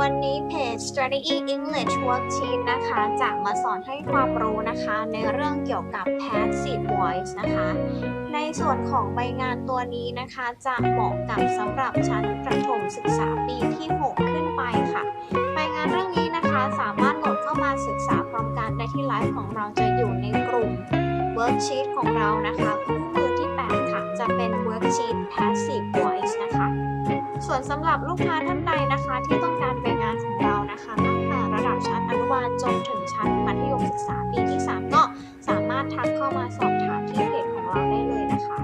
วันนี้เพจ Strategy English Worksheet นะคะ จะมาสอนให้ความรู้นะคะ ในเรื่องเกี่ยวกับ passive voice นะคะ ในส่วนของใบงานตัวนี้นะคะ จะเหมาะกับสำหรับชั้นประถมศึกษาปีที่ 6 ขึ้นไปค่ะ ใบงานเรื่องนี้นะคะสามารถโหลดเข้ามาศึกษาพร้อมกันได้ที่ไลฟ์ของเราจะอยู่ในกลุ่ม Worksheet ของเรานะคะคู่มือ จะเป็น Worksheet Passive Voice นะคะ ส่วนสำหรับลูกค้าท่านใดนะคะ ที่ต้องการไปงานของเรานะคะตั้งแต่ระดับชั้นอนุบาลจนถึงชั้นมัธยมศึกษาปีที่ 3 ก็สามารถทักเข้ามาสอบถามที่เพจของเราได้เลยนะคะ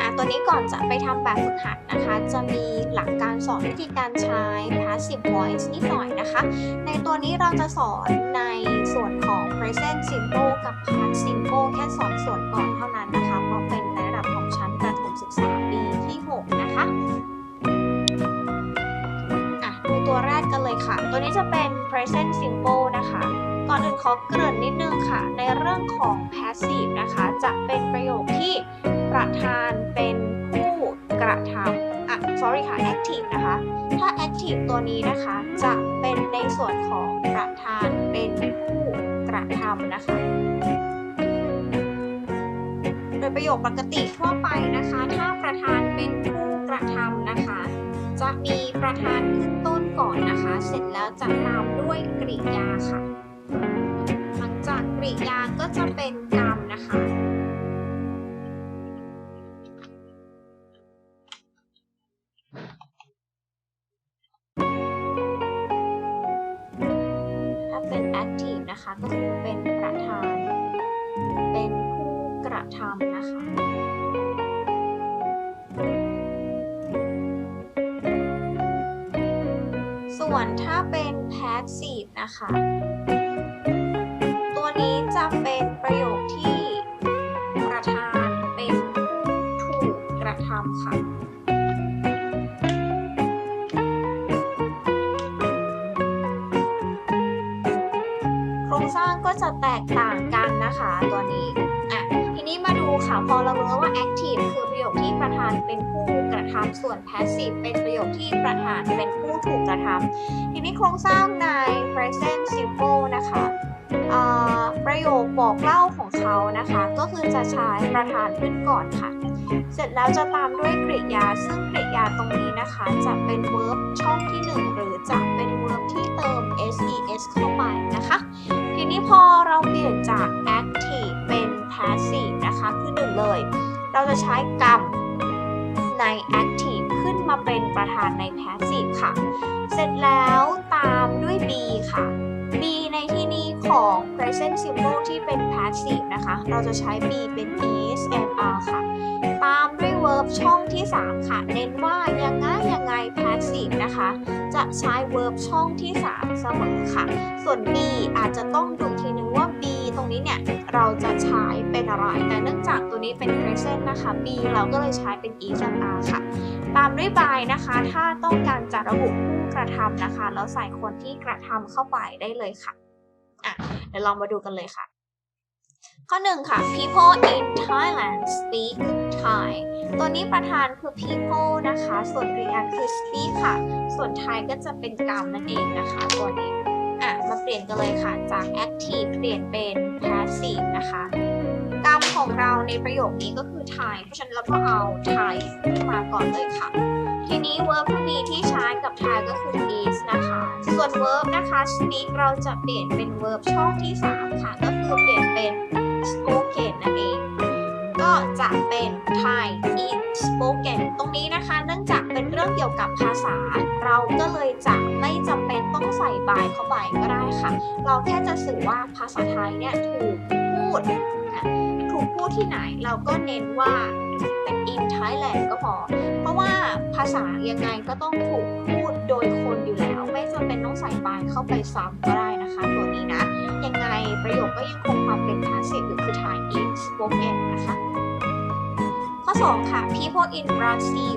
อะตัวนี้ก่อนจะไปทำแบบฝึกหัดนะคะ จะมีหลักการสอนวิธีการใช้ passive voice นิดหน่อยนะคะ ในตัวนี้เราจะสอนในส่วนของ present simple กับ past simple รื่องของ passive นะคะ จะเป็นประโยคที่ประธานเป็นผู้กระทำอะ sorry ค่ะ active นะคะ ถ้า active ตัวนี้นะคะ จะเป็นในส่วนของประธานเป็นผู้กระทำนะคะ โดยประโยคปกติทั่วไปนะคะ ถ้าประธานเป็นผู้กระทำนะคะ จะมีประธานขึ้นต้นก่อนนะคะ เสร็จแล้วจะตามด้วยกริยาค่ะ หลังจากกริยา จะเป็นกรรมนะคะ ถ้าเป็น active นะคะ ก็คือเป็นประธาน เป็นผู้กระทำนะคะส่วนถ้าเป็น passive นะคะ ก็จะแตกต่างกันนะคะตัวนี้อะทีนี้มาดูค่ะพอเรารู้แล้วว่า active คือประโยคที่ประธานเป็นผู้กระทำส่วน passive เป็นประโยคที่ประธานเป็นผู้ถูกกระทำทีนี้โครงสร้างใน present simple นะคะประโยคบอกเล่าของเขานะคะ ก็คือจะใช้ประธานขึ้นก่อนค่ะ เสร็จแล้วจะตามด้วยกริยา ซึ่งกริยาตรงนี้นะคะ จะเป็น verb ช่องที่ 1 หรือจะเป็น verb ที่เติม ses เข้าไปนะคะ นี้พอเราเปลี่ยนจาก active เป็น passive นะคะคือหนึ่งเลย เราจะใช้กรรมใน active ขึ้นมาเป็นประธานใน passive ค่ะ เสร็จแล้วตามด้วย be ค่ะ be ในที่นี้ของ present simple ที่เป็น passive นะคะ เราจะใช้ be เป็น is and are ค่ะ ตามด้วย verb ช่องที่ 3 ค่ะ เน้นว่ายังไงยังไง passive นะคะ จะใช้ verb ช่องที่ 3 เสมอค่ะ ส่วน be อาจจะต้องดูทีนึงว่า be ตรงนี้เนี่ย เราจะใช้เป็นอะไร แต่เนื่องจากตัวนี้เป็น present นะคะ be เราก็เลยใช้เป็น is and are ค่ะ ตามด้วย by นะคะ ถ้าต้องการจะระบุผู้กระทำนะคะ แล้วใส่คนที่กระทำเข้าไปได้เลยค่ะ อะ เดี๋ยวลองมาดูกันเลยค่ะข้อหนึ่งค่ะ people in Thailand speak Thai ตัวนี้ประธานคือ people นะคะ ส่วนกริยาคือ speak ค่ะ ส่วน Thai ก็จะเป็นกรรมนั่นเองนะคะ ตัวนี้อะมาเปลี่ยนกันเลยค่ะ จาก active เปลี่ยนเป็น passive นะคะ กรรมของเราในประโยคนี้ก็คือ Thai เพราะฉะนั้นเราก็เอา Thai ขึ้นมาก่อนเลยค่ะ ทีนี้ verb to be ที่ใช้กับ Thai ก็คือ is นะคะ ส่วน verb นะคะ speak เราจะเปลี่ยนเป็น verb ช่องที่ 3 ค่ะ ก็คือเปลี่ยนเป็น spoken นั่นเอง ก็จะเป็น Thai is spoken ตรงนี้นะคะ เนื่องจากเป็นเรื่องเกี่ยวกับภาษา เราก็เลยจะไม่จำเป็นต้องใส่ by เข้าไปก็ได้ค่ะ เราแค่จะสื่อว่าภาษาไทยเนี่ยถูกพูดถูกพูดที่ไหนเราก็เน้นว่าเป็น in Thailand ก็พอ เพราะว่าภาษายังไงก็ต้องถูกพูดโดยคนอยู่แล้ว ไม่จำเป็นต้องใส่ by เข้าไปซ้ำก็ได้ นะคะตัวนี้นะ ยังไงประโยคก็ยังคงความเป็น passive อยู่คือ Thai is spoken นะคะ ข้อ 2 ค่ะ people in Brazil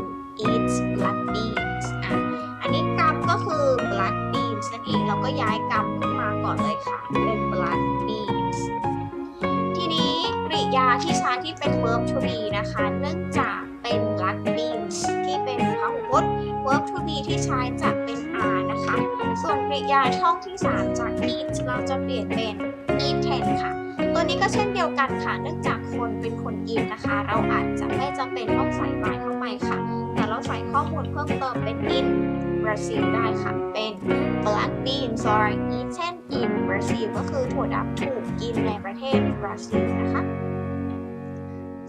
eat black beans อะอันนี้กรรมก็คือ black beans นั่นเองเราก็ย้ายกรรมขึ้นมาก่อนเลยค่ะ เป็น black beans ทีนี้กริยาที่ใช้ที่เป็น verb to be นะคะ เนื่องจากเป็น black beans ที่เป็นพหูพจน์ verb to be ที่ใช้จะเป็น are นะคะ ส่วนกริยาช่องที่ 3 จาก eat เราจะเปลี่ยนเป็น eaten ค่ะ ตัวนี้ก็เช่นเดียวกันค่ะ เนื่องจากคนเป็นคน eat นะคะ เราอาจจะไม่จำเป็นต้องใส่ by เข้าไปค่ะ แต่เราใส่ข้อมูลเพิ่มเติมเป็น in Brazil ได้ค่ะ เป็น black beans are eaten in Brazil ก็คือถั่วดำถูกกินในประเทศบราซิลนะคะ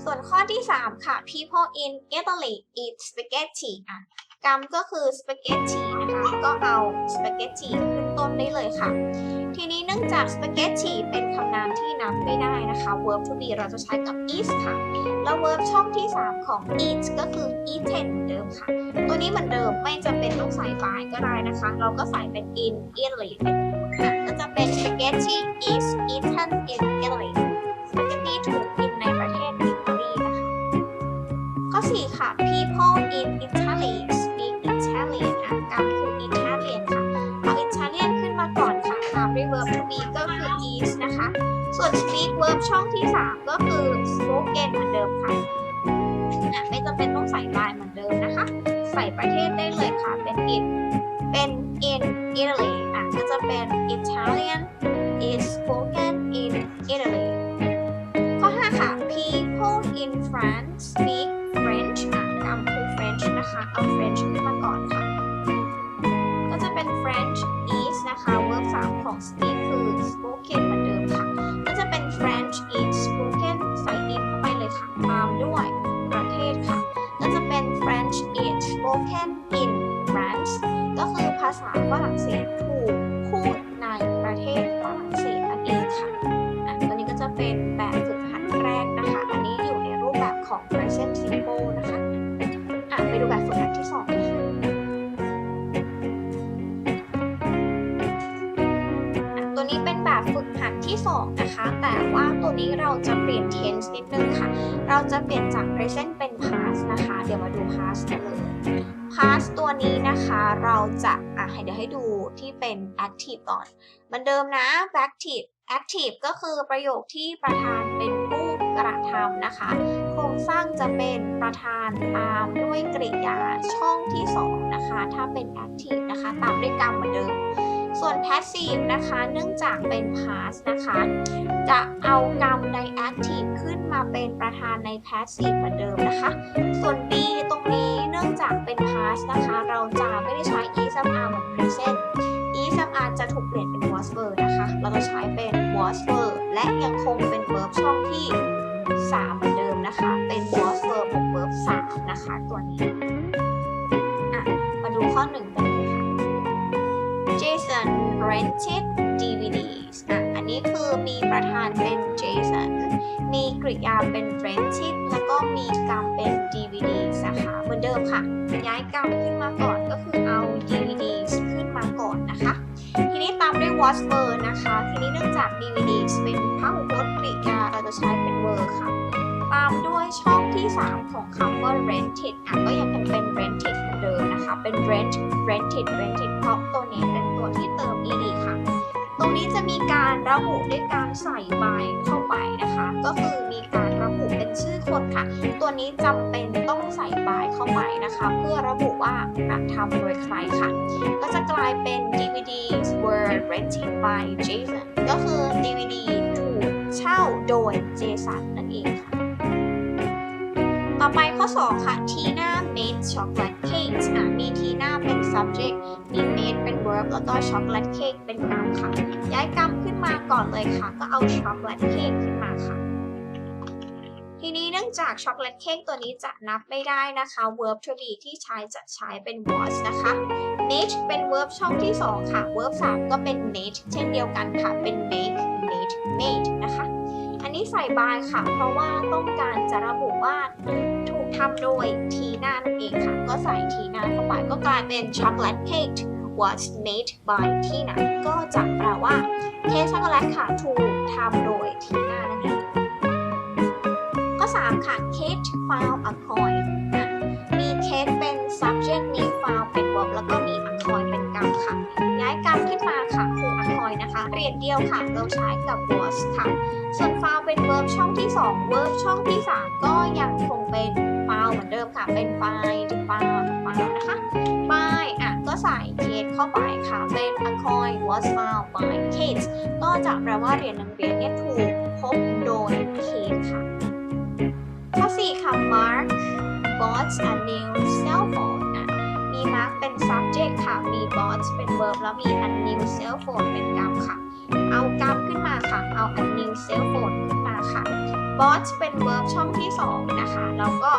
ส่วนข้อที่ 3 ค่ะ people in Italy eat spaghetti อะกรรมก็คือ spaghetti นะคะ ก็เอา spaghetti ขึ้นต้นได้เลยค่ะ ทีนี้เนื่องจาก spaghetti เป็นคำนามที่นับไม่ได้นะคะ verb to be เราจะใช้กับ is ค่ะ แล้ว verb ช่องที่ 3 ของ eat ก็คือ eaten เหมือนเดิมค่ะ ตัวนี้เหมือนเดิมไม่จำเป็นต้องใส่ by ก็ได้นะคะ เราก็ใส่เป็น in Italy อะก็จะเป็น spaghetti is วน speak verb ช่องที่ 3 ก็คือ spoken เหมือนเดิมค่ะไม่จำเป็นต้องใส่รายเหมือนเดิมนะคะ ใส่ประเทศได้เลยค่ะ เป็น it เป็น in Italy อะก็จะเป็น Italian is spoken in าษาฝรั่งเศสถูกพูดในประเทศฝรั่งเศสนั่นเองค่ะอะตัวนี้ก็จะเป็นแบบฝึกหัดแรกนะคะ อันนี้อยู่ในรูปแบบของ present simple นะคะอะไปดูแบบฝึกหัดที่สองค่ะตัวนี้เป็นแบบฝึกหัดที่สองนะคะ แต่ว่าตัวนี้เราจะเปลี่ยน tense นิดนึงค่ะ เราจะเปลี่ยนจาก present คัสตัวนี้นะคะเราจะอะเดี๋ยวให้ดูที่เป็น active ก่อนเหมือนเดิมนะ active active ก็คือประโยคที่ประธานเป็นผู้กระทำนะคะ โครงสร้างจะเป็นประธานตามด้วยกริยาช่องที่ 2 นะคะ ถ้าเป็น active นะคะ ตามด้วยกรรมเหมือนเดิม ส่วน passive นะคะ เนื่องจากเป็น past นะคะ จะเอากรรมใน active ขึ้นมาเป็นประธานใน passive เหมือนเดิมนะคะ ส่วน B ตรงนี้เนื่องจากเป็น past นะคะ เราจะไม่ได้ใช้ is of are เหมือน present is of are จะถูกเปลี่ยนเป็น was verb นะคะ เราจะใช้เป็น was verb และยังคงเป็น verb ช่องที่ 3 เหมือนเดิมนะคะ เป็น was verb บวก verb 3นะคะ ตัวนี้ อะ มาดูข้อ 1 rented DVDs อะ อันนี้คือมีประธานเป็น Jason มีกริยาเป็น rented แล้วก็มีกรรมเป็น DVDs นะคะเหมือนเดิมค่ะ ย้ายกรรมขึ้นมาก่อนก็คือเอา DVDs ขึ้นมาก่อนนะคะ ทีนี้ตามด้วย was verb นะคะ ทีนี้เนื่องจาก DVDs เป็นพหูพจน์กริยาเราจะใช้เป็น verb ค่ะ ตามด้วยช่องที่ 3 ของคำว่า rented อะก็ยังเป็น rented เหมือนเดิมนะคะ เป็น rent rented rented เพราะตัวนี้เป็นตัวที่เติม ed ค่ะ ตรงนี้จะมีการระบุด้วยการใส่ by เข้าไปนะคะ ก็คือมีการระบุเป็นชื่อคนค่ะ ตัวนี้จำเป็นต้องใส่ by เข้าไปนะคะ เพื่อระบุว่ากระทำโดยใครค่ะ ก็จะกลายเป็น DVDs were rented by Jason ก็คือ DVD ถูกเช่าโดย Jason นั่นเองค่ะ ต่อไปข้อ 2 ค่ะ Tina made chocolate cakes อะมี Tina เป็น subject มี made เป็น verb แล้วก็ chocolate cake เป็นกรรมค่ะ ย้ายกรรมขึ้นมาก่อนเลยค่ะ ก็เอา chocolate cake ขึ้นมาค่ะ ทีนี้เนื่องจาก chocolate cake ตัวนี้จะนับไม่ได้นะคะ verb to be ที่ใช้จะใช้เป็น was นะคะ made เป็น verb ช่องที่ 2 ค่ะ verb 3 ก็เป็น made เช่นเดียวกันค่ะ เป็น make made made นะคะ อันนี้ใส่ by ค่ะ เพราะว่าต้องการจะระบุว่าถูกทำโดยทีน่านั่นเองค่ะ ก็ใส่ทีน่าเข้าไปก็กลายเป็น chocolate cake was made by Tina ก็จะแปลว่าเค้กช็อกโกแลตค่ะถูกทำโดยทีน่านั่นเองข้อ3ค่ะ Kate found a coin อะมี Kate เป็น subject มี found เป็น verb แล้วก็มี a coin เป็นกรรมค่ะ ย้ายกรรมขึ้นมาค่ะคือ a coin นะคะ เรียนเดียวค่ะเราใช้กับ was ค่ะ ที่2 verb ช่องที่ 3 ก็ยังคงเป็น found เหมือนเดิมค่ะ เป็น find found found นะคะ by อะก็ใส่ Kate เข้าไปค่ะ เป็น a coin was found by Kate ก็จะแปลว่าเหรียญหนึ่งเหรียญเนี่ยถูกพบโดย Kate ค่ะ ข้อ 4 ค่ะ Mark bought a new cell phone อะ มี Mark เป็น subject ค่ะ มี bought เป็น verb แล้วมี a new cell phone เป็นกรรมค่ะ เอากรรมขึ้นมาค่ะ เอา a new cell phone ขึ้นมาค่ะ bought เป็น verb ช่องที่ 2 นะคะ แล้วก็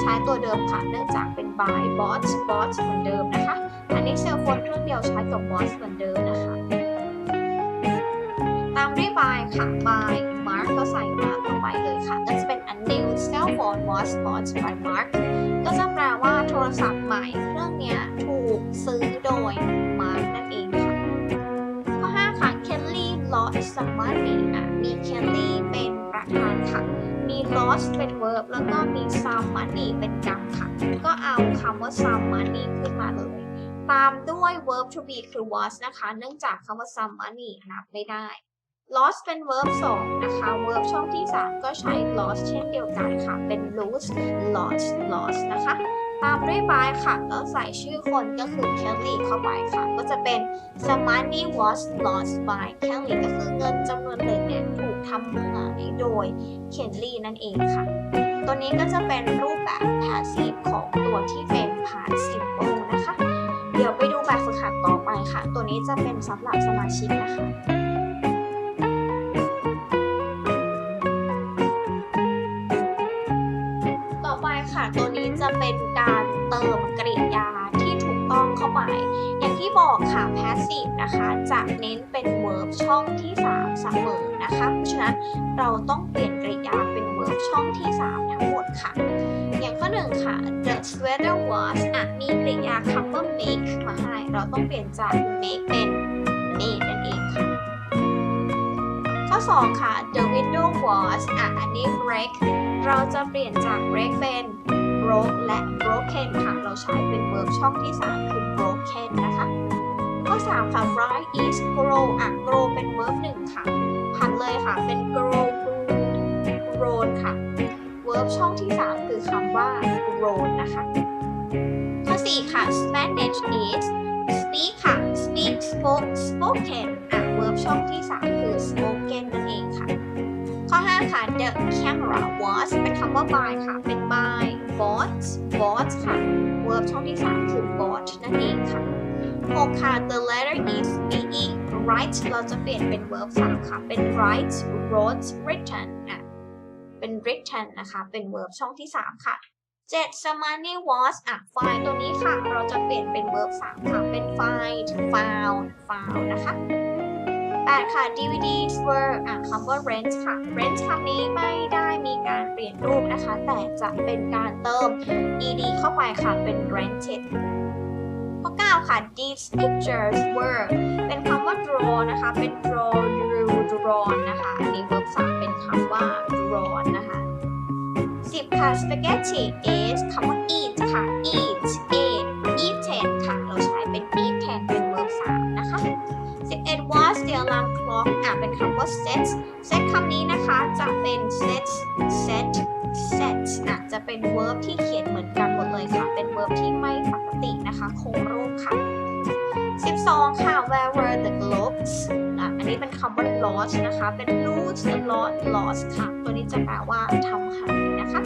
ใช้ตัวเดิมค่ะ เนื่องจากเป็น by bought bought เหมือนเดิมนะคะ อันนี้ cell phone เครื่องเดียวใช้กับ bought เหมือนเดิมนะคะ ตามด้วย by ค่ะ by Mark ก็ใส่ Mark เข้าไปเลยค่ะ ก็จะเป็น a new cell phone was bought by Mark ก็จะแปลว่าโทรศัพท์ใหม่เครื่องเนี้ยถูกซื้อโดย lost เป็น verb แล้วก็มี some money เป็นกรรมค่ะ ก็เอาคำว่า some money ขึ้นมาเลย ตามด้วย verb to be คือ was นะคะ เนื่องจากคำว่า some money นับไม่ได้ lost เป็น verb 2 นะคะ verb ช่องที่ 3 ก็ใช้ lost เช่นเดียวกันค่ะ เป็น lose lost lost นะคะ ตามด้วย by ค่ะ แล้วใส่ชื่อคนก็คือ Kelly เข้าไปค่ะ ก็จะเป็น some money was lost by Kelly ก็คือเงินจำนวนหนึ่งเนี่ยถูกทำหายโดย Kelly นั่นเองค่ะ ตัวนี้ก็จะเป็นรูปแบบ passive ของตัวที่เป็น participle นะคะ เดี๋ยวไปดูแบบฝึกหัดต่อไปค่ะ ตัวนี้จะเป็นสำหรับสมาชิกนะคะ ค่ะ ตัวนี้จะเป็นการเติมกริยาที่ถูกต้องเข้าไป อย่างที่บอกค่ะ passive นะคะ จะเน้นเป็น verb ช่องที่3เสมอนะคะ เพราะฉะนั้นเราต้องเปลี่ยนกริยาเป็น verb ช่องที่ 3 ทั้งหมดค่ะ อย่างข้อหนึ่งค่ะ the sweater was อะมีกริยาคำว่า make มาให้ เราต้องเปลี่ยนจาก make เป็น made นั่นเอง 2 ค่ะ the window was อะ อันนี้ break เราจะเปลี่ยนจาก break เป็น broke และ broken ค่ะ เราใช้เป็น verb ช่องที่ 3 คือ broken นะคะ ข้อ 3 ค่ะ write is grow อะ grow เป็น verb 1 ค่ะพันเลยค่ะ เป็น grow grown ค่ะ verb ช่องที่ 3 คือคำว่า grown นะคะ ข้อ 4 ค่ะ Spanish is speak ค่ะ speak spoke spoken อะ verb ช่องที่ 3 คือ spoken นั่นเองค่ะ ข้อ 5 ค่ะ the camera was เป็นคำว่า by ค่ะ เป็น by bought bought ค่ะ verb ช่องที่ 3 คือ bought นั่นเองค่ะ 6 ค่ะ the letter is being right เราจะเปลี่ยนเป็น verb 3 ค่ะ เป็น write wrote written อะ เป็น written นะคะ เป็น verb ช่องที่ 3 ค่ะ7 Samani was อะ find ตัวนี้ค่ะ เราจะเปลี่ยนเป็น verb 3 ค่ะ เป็น find found found นะคะ 8 ค่ะ DVDs were อะคำว่า rent ค่ะ rent คำนี้ไม่ได้มีการเปลี่ยนรูปนะคะ แต่จะเป็นการเติม ed เข้าไปค่ะ เป็น rented ข้อ 9 ค่ะ these pictures were เป็นคำว่า draw นะคะ เป็น draw drew drawn นะคะ อันนี้ verb 3เป็นคำว่า drawn นะคะ 10 ค่ะ spaghetti is คำว่า eat ค่ะ eat ate the alarm clock อะเป็นคำว่า set set คำนี้นะคะจะเป็น set set set อะจะเป็น verb ที่เขียนเหมือนกันหมดเลยค่ะ เป็น verb ที่ไม่ปกตินะคะคงรูปค่ะ 12 ค่ะ where were the globes อะอันนี้เป็นคำว่า lost นะคะ เป็น lose lost lost ค่ะ ตัวนี้จะแปลว่าทำหายนะคะ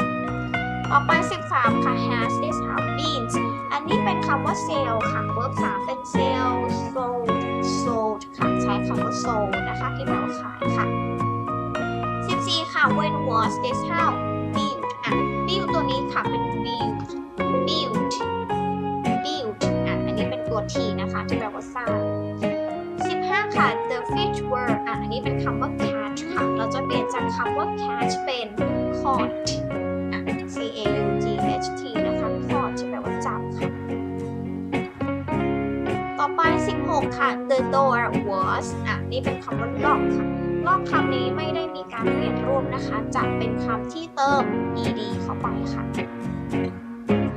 ต่อไป 13 ค่ะ has this have been อันนี้เป็นคำว่า sell ค่ะ verb 3เป็น sell sold sold ค่ะ ใช้คำว่า sold นะคะ ที่แปลว่าขายค่ะ 14 ค่ะ when was this house built อะ built ตัวนี้ค่ะ เป็น built built built อะ อันนี้เป็นตัว t นะคะ ที่แปลว่าสร้าง15 ค่ะ the fish were อะ อันนี้เป็นคำว่า catch ค่ะ เราจะเปลี่ยนจากคำว่า catch เป็น caught อะ c a u g h t นะคะ caught ที่แปลว่าจับค่ะ ต่อไป 6 ค่ะ the door was อะนี่เป็นคำว่า lock ค่ะ lock คำนี้ไม่ได้มีการเปลี่ยนรูปนะคะ จะเป็นคำที่เติม ed เข้าไปค่ะ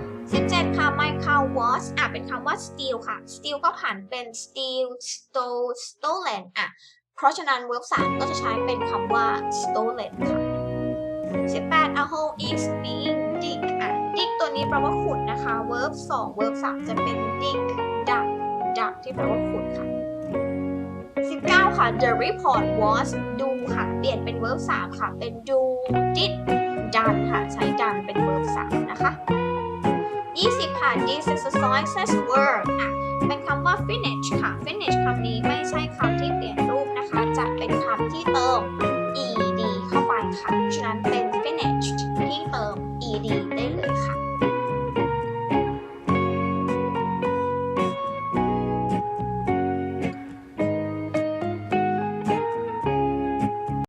17 ค่ะ my car was อะเป็นคำว่า steal ค่ะ steal ก็ผ่านเป็น steal stole stolen อะเพราะฉะนั้น verb 3ก็จะใช้เป็นคำว่า stolen ค่ะ 18 a hole is being dig อะ dig ตัวนี้แปลว่าขุดนะคะ verb 2 verb 3 จะเป็น dig dug dug ที่แปลว่าขุดค่ะ 19 ค่ะ the report was do ค่ะ เปลี่ยนเป็น verb 3 ค่ะ เป็น do did done ค่ะ ใช้ done เป็น verb 3 นะคะ 20 ค่ะ this exercises word อะ เป็นคำว่า finish ค่ะ finish คำนี้ไม่ใช่คำที่เปลี่ยนรูปนะคะ จะเป็นคำที่เติม ed เข้าไปค่ะ ฉะนั้นเป็น finished ที่เติม ed